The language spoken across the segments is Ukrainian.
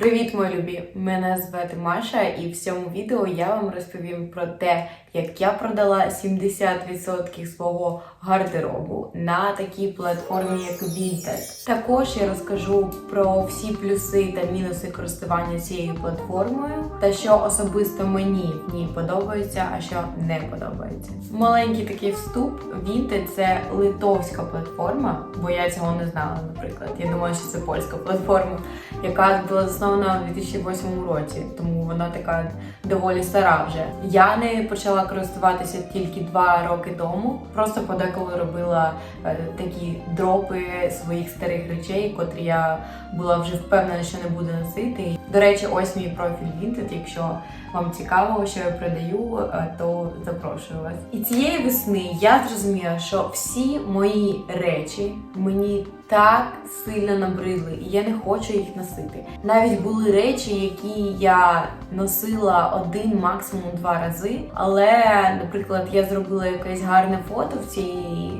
Привіт, мої любі! Мене звати Маша, і в цьому відео я вам розповім про те, як я продала 70% свого гардеробу на такій платформі, як Vinted. Також я розкажу про всі плюси та мінуси користування цією платформою, та що особисто мені в ній подобається, а що не подобається. Маленький такий вступ. Vinted – це литовська платформа, бо я цього не знала, наприклад. Я думала, що це польська платформа, яка була заснована у 2008 році, тому вона така доволі стара вже. Я не почала користуватися тільки два роки тому. Просто подеколи робила е, такі дропи своїх старих речей, котрі я була вже впевнена, що не буду носити. До речі, ось мій профіль Vinted, Якщо вам цікаво, що я продаю, е, то запрошую вас. І цієї весни я зрозуміла, що всі мої речі мені так сильно набридли, і я не хочу їх носити. Навіть були речі, які я носила один, максимум два рази. Але, наприклад, я зробила якесь гарне фото в цій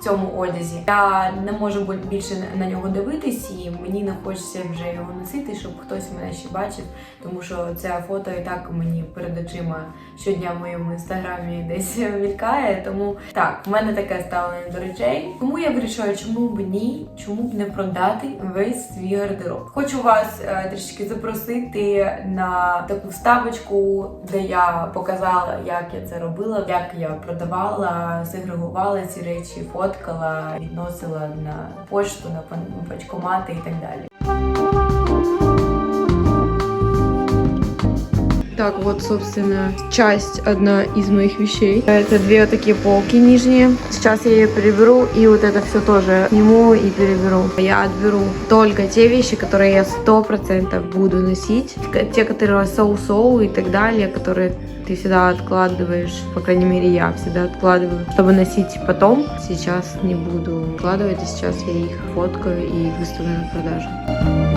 в цьому одязі. Я не можу більше на нього дивитись, і мені не хочеться вже його носити, щоб хтось мене ще бачив, тому що це фото і так мені перед очима щодня в моєму інстаграмі десь мількає. Тому так, в мене таке ставлення до речей. Тому я вирішила, чому б ні, чому не продати весь свій гардероб. Хочу вас е, трішки запросити на таку вставочку, де я показала, як я це робила, як я продавала, сегрегувала ці речі, фоткала, відносила на пошту, на пачкомати і так далі. Так, вот, собственно, часть одна из моих вещей. Это две такие полки нижние. Сейчас я ее переберу, и вот это все тоже сниму и переберу. Я отберу только те вещи, которые я сто процентов буду носить. Те, которые соу-соу и так далее, которые ты всегда откладываешь, по крайней мере, я всегда откладываю, чтобы носить потом. Сейчас не буду откладывать, и сейчас я их фоткаю и выставлю на продажу.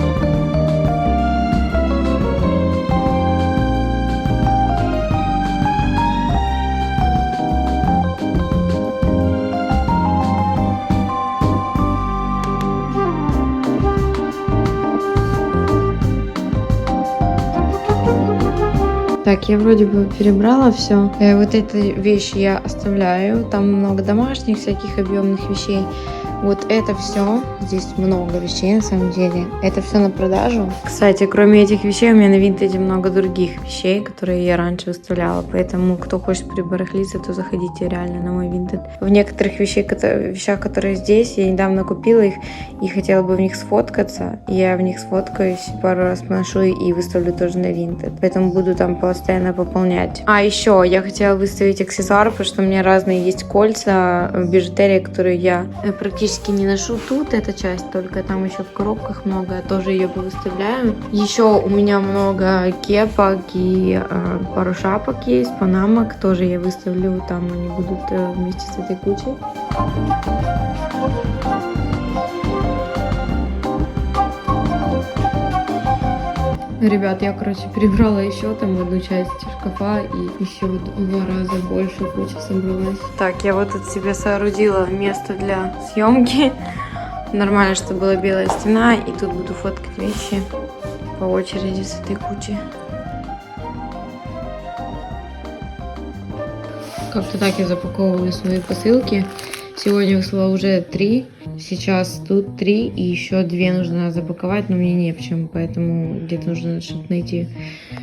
Так, я вроде бы перебрала все. вот эти вещи я оставляю. Там много домашних всяких объемных вещей. Вот это все. Здесь много вещей на самом деле. Это все на продажу. Кстати, кроме этих вещей, у меня на Винтеде много других вещей, которые я раньше выставляла. Поэтому, кто хочет прибарахлиться, то заходите реально на мой Винтед. В некоторых вещей, кото- вещах, которые здесь, я недавно купила их и хотела бы в них сфоткаться. Я в них сфоткаюсь, пару раз поношу и выставлю тоже на Vinted. Поэтому буду там постоянно пополнять. А еще я хотела выставить аксессуары, потому что у меня разные есть кольца, бижутерия, которые я э, практически не ношу тут, эта часть, только там еще в коробках много, тоже ее выставляю. Еще у меня много кепок и э, пару шапок есть, панамок, тоже я выставлю, там они будут э, вместе с этой кучей. Ребят, я, короче, перебрала еще там одну часть шкафа и еще вот в два раза больше куча собралась. Так, я вот тут себе соорудила место для съемки. Нормально, что была белая стена, и тут буду фоткать вещи по очереди с этой кучи. Как-то так я запаковываю свои посылки. Сегодня выслала уже три. Сейчас тут три и еще две нужно запаковать, но мне не в чем, поэтому где-то нужно что-то найти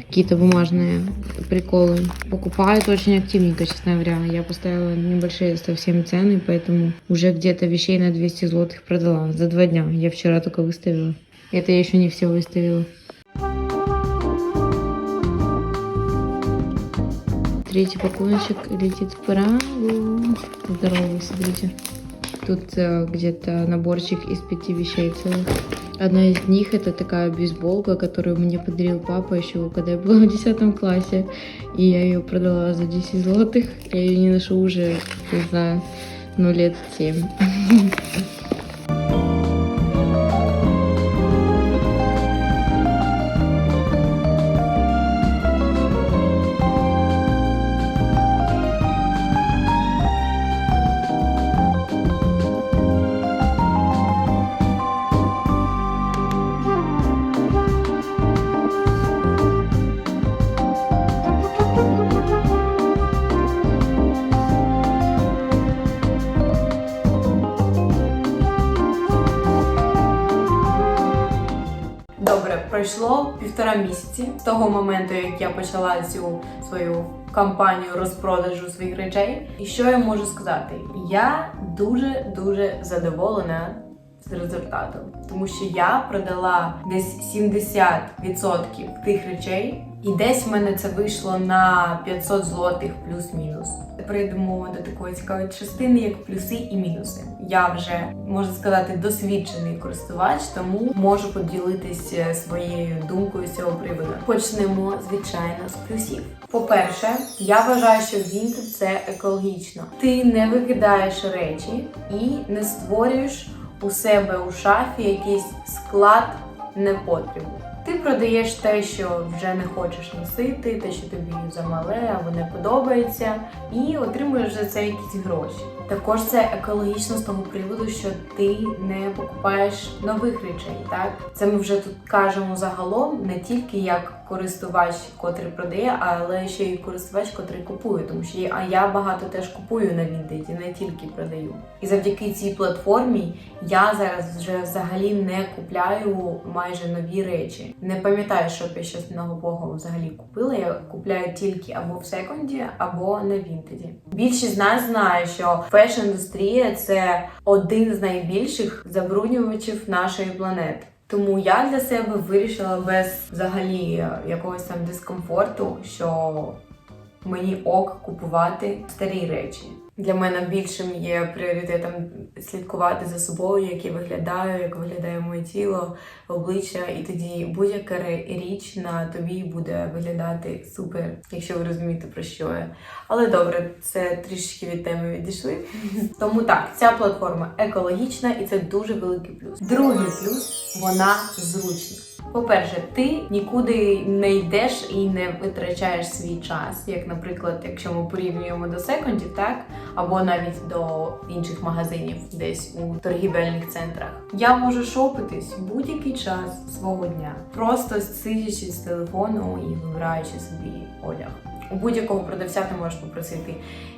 какие-то бумажные приколы. Покупают очень активненько, честно говоря. Я поставила небольшие совсем цены, поэтому уже где-то вещей на 200 злотых продала за два дня. Я вчера только выставила. Это я еще не все выставила. Третий пакуночек летит вправо. Здорово, смотрите. Тут э, где-то наборчик из пяти вещей целых. Одна из них это такая бейсболка, которую мне подарил папа еще, когда я была в 10 классе. И я ее продала за 10 злотых. Я ее не ношу уже, не знаю, ну лет 7. Пройшло півтора місяці з того моменту, як я почала цю свою кампанію розпродажу своїх речей. І що я можу сказати? Я дуже дуже задоволена з результатом, тому що я продала десь 70% тих речей, і десь в мене це вийшло на 500 злотих плюс-мінус. Прийдемо до такої цікавої частини, як плюси і мінуси. Я вже можу сказати досвідчений користувач, тому можу поділитися своєю думкою з цього приводу. Почнемо звичайно з плюсів. По-перше, я вважаю, що Vinted – це екологічно. Ти не викидаєш речі і не створюєш у себе у шафі якийсь склад непотребу. Ти продаєш те, що вже не хочеш носити, те, що тобі замале або не подобається, і отримуєш за це якісь гроші. Також це екологічно з того приводу, що ти не покупаєш нових речей. Так це ми вже тут кажемо загалом, не тільки як користувач, котрий продає, але ще й користувач, котрий купує. Тому що а я багато теж купую на Вінтеді, не тільки продаю. І завдяки цій платформі я зараз вже взагалі не купляю майже нові речі. Не пам'ятаю, щоб я щось нового взагалі купила. Я купляю тільки або в секонді, або на Вінтеді. Більшість з нас знає, що фешн-індустрія це один з найбільших забруднювачів нашої планети. Тому я для себе вирішила без взагалі якогось там дискомфорту, що мені ок купувати старі речі. Для мене більшим є пріоритетом слідкувати за собою, як я виглядаю, як виглядає моє тіло, обличчя, і тоді будь-яка річ на тобі буде виглядати супер, якщо ви розумієте про що я. Але добре, це трішечки від теми відійшли. Тому так, ця платформа екологічна і це дуже великий плюс. Другий плюс вона зручна. По-перше, ти нікуди не йдеш і не витрачаєш свій час, як, наприклад, якщо ми порівнюємо до секондів, так або навіть до інших магазинів, десь у торгівельних центрах. Я можу шопитись будь-який час свого дня, просто сидячи з телефону і вибираючи собі одяг. У будь-якого продавця ти можеш попросити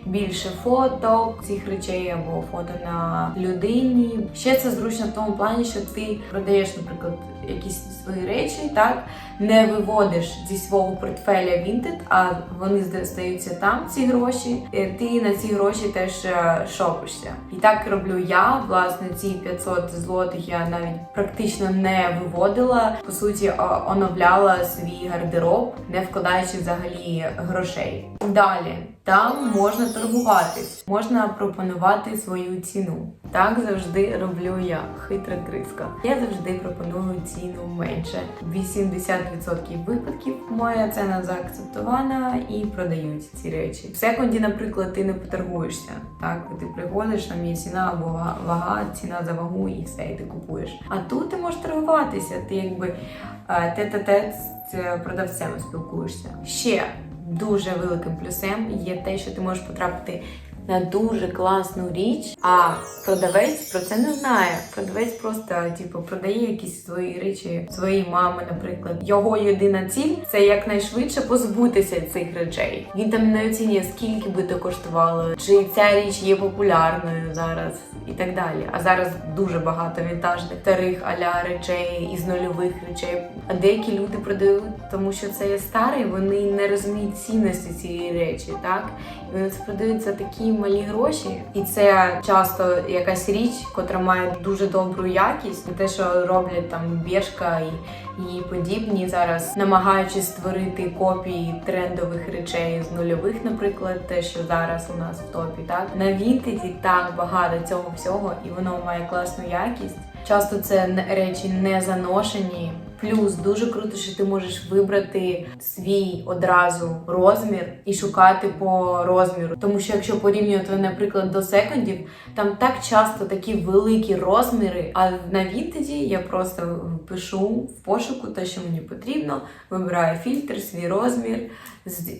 більше фото цих речей або фото на людині. Ще це зручно в тому плані, що ти продаєш, наприклад, якісь свої речі, так не виводиш зі свого портфеля Vinted, а вони здаються там ці гроші. і Ти на ці гроші теж е, шопишся. І так роблю я. Власне, ці 500 злотих я навіть практично не виводила. По суті, оновляла свій гардероб, не вкладаючи взагалі грошей. Далі там можна торгуватись, можна пропонувати свою ціну. Так завжди роблю я, хитра криска. Я завжди пропоную ціну менше. 80% випадків моя ціна заакцептована і продають ці речі. В секунді, наприклад, ти не поторгуєшся. Так, ти приходиш, там є ціна або вага, ціна за вагу, і все, і ти купуєш. А тут ти можеш торгуватися. Ти якби е, тет-а-тет з е, продавцем спілкуєшся. Ще дуже великим плюсом є те, що ти можеш потрапити на дуже класну річ, а продавець про це не знає. Продавець просто типу продає якісь свої речі своїй мами, наприклад. Його єдина ціль це якнайшвидше позбутися цих речей. Він там не оцінює, скільки би то коштувало, чи ця річ є популярною зараз і так далі. А зараз дуже багато вінтажних старих аля речей із нульових речей. А деякі люди продають, тому що це є старий, вони не розуміють цінності цієї речі, так і вони це продають за такі малі гроші, і це часто якась річ, котра має дуже добру якість. Те, що роблять там Бершка і і подібні зараз, намагаючись створити копії трендових речей з нульових, наприклад, те, що зараз у нас в топі, так на Вінтеді так багато цього всього, і воно має класну якість. Часто це речі не заношені. Плюс дуже круто, що ти можеш вибрати свій одразу розмір і шукати по розміру. Тому що якщо порівнювати, наприклад, до секондів, там так часто такі великі розміри. А на Вінтеді я просто пишу в пошуку те, що мені потрібно, вибираю фільтр, свій розмір.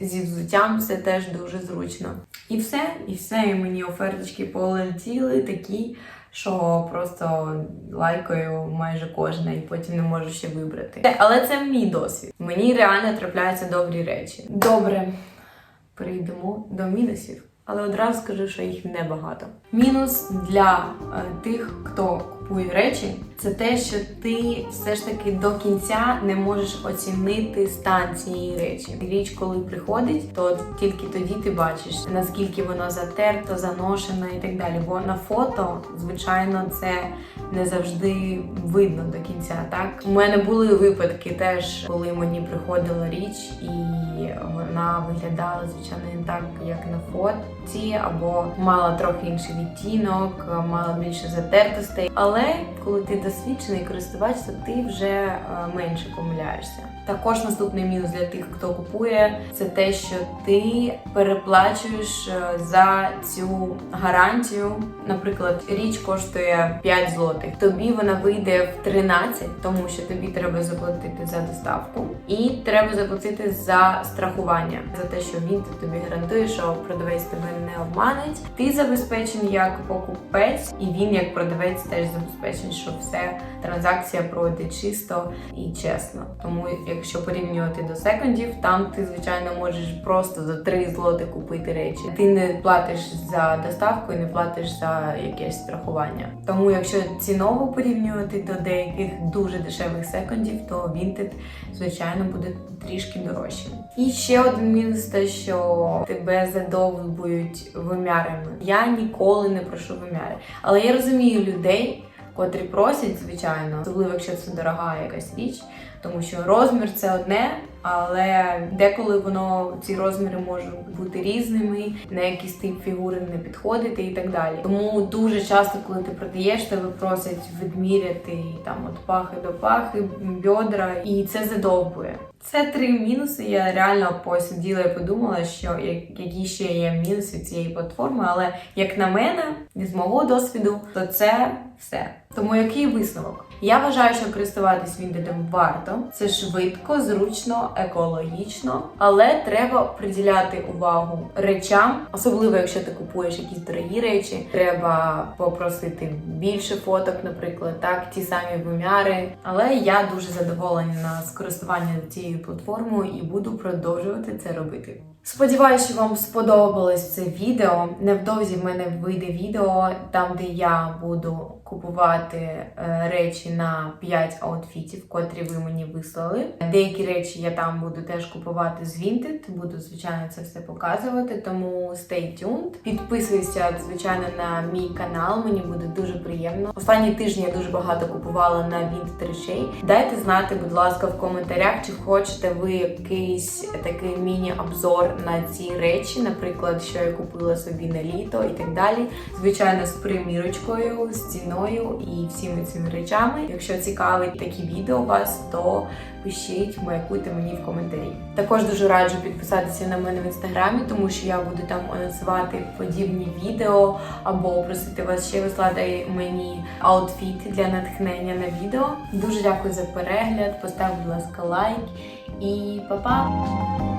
Зі взуттям це теж дуже зручно. І все, і все. І мені оферточки полетіли такі що просто лайкаю майже кожна і потім не можу ще вибрати. Але це мій досвід. Мені реально трапляються добрі речі. Добре, перейдемо до мінусів. Але одразу скажу, що їх небагато. Мінус для е, тих, хто купує речі, це те, що ти все ж таки до кінця не можеш оцінити стан цієї речі. Річ, коли приходить, то тільки тоді ти бачиш, наскільки воно затерто, заношено і так далі. Бо на фото, звичайно, це не завжди видно до кінця. Так у мене були випадки теж, коли мені приходила річ, і вона виглядала звичайно не так, як на фотці, або мала трохи інший відтінок, мала більше затертостей. Але коли ти досвідчений користувач, то ти вже е, менше помиляєшся. Також наступний мінус для тих, хто купує, це те, що ти переплачуєш е, за цю гарантію. Наприклад, річ коштує 5 злотих. Тобі вона вийде в 13, тому що тобі треба заплатити за доставку, і треба заплатити за страхування за те, що він тобі гарантує, що продавець тебе не обманить. Ти забезпечений як покупець, і він як продавець теж забезпечений, що все транзакція пройде чисто і чесно. Тому якщо порівнювати до секондів, там ти звичайно можеш просто за 3 злоти купити речі. Ти не платиш за доставку і не платиш за якесь страхування. Тому якщо ціново порівнювати до деяких дуже дешевих секондів, то Vinted, звичайно, буде трішки дорожчим. І ще один мінус те, що тебе задовбують вимярами. Я ніколи не прошу вимяри, але я розумію людей. Котрі просять, звичайно, особливо якщо це дорога якась річ, тому що розмір це одне, але деколи воно ці розміри можуть бути різними, на якийсь тип фігури не підходити і так далі. Тому дуже часто, коли ти продаєш, тебе просять відміряти там от пахи до пахи, бедра, і це задовбує. Це три мінуси. Я реально посиділа і подумала, що як- які ще є мінуси цієї платформи, але як на мене, з мого досвіду, то це все. Тому який висновок? Я вважаю, що користуватись Віндедом варто. Це швидко, зручно, екологічно, але треба приділяти увагу речам, особливо якщо ти купуєш якісь дорогі речі. Треба попросити більше фоток, наприклад, так, ті самі виміри. Але я дуже задоволена з користування цією платформою і буду продовжувати це робити. Сподіваюся, що вам сподобалось це відео. Невдовзі в мене вийде відео там, де я буду купувати е, речі на 5 аутфітів, котрі ви мені вислали. Деякі речі я там буду теж купувати з Vinted, буду звичайно це все показувати. Тому stay tuned. Підписуйся, звичайно, на мій канал. Мені буде дуже приємно. Останні тижні я дуже багато купувала на Vinted речей. Дайте знати, будь ласка, в коментарях, чи хочете ви якийсь такий міні-обзор на ці речі, наприклад, що я купила собі на літо і так далі. Звичайно, з примірочкою, з ціною і всіми цими речами. Якщо цікавить такі відео вас, то пишіть, маякуйте мені в коментарі. Також дуже раджу підписатися на мене в інстаграмі, тому що я буду там анонсувати подібні відео або просити вас ще вислати мені аутфіти для натхнення на відео. Дуже дякую за перегляд. Поставте, будь ласка, лайк і па-па!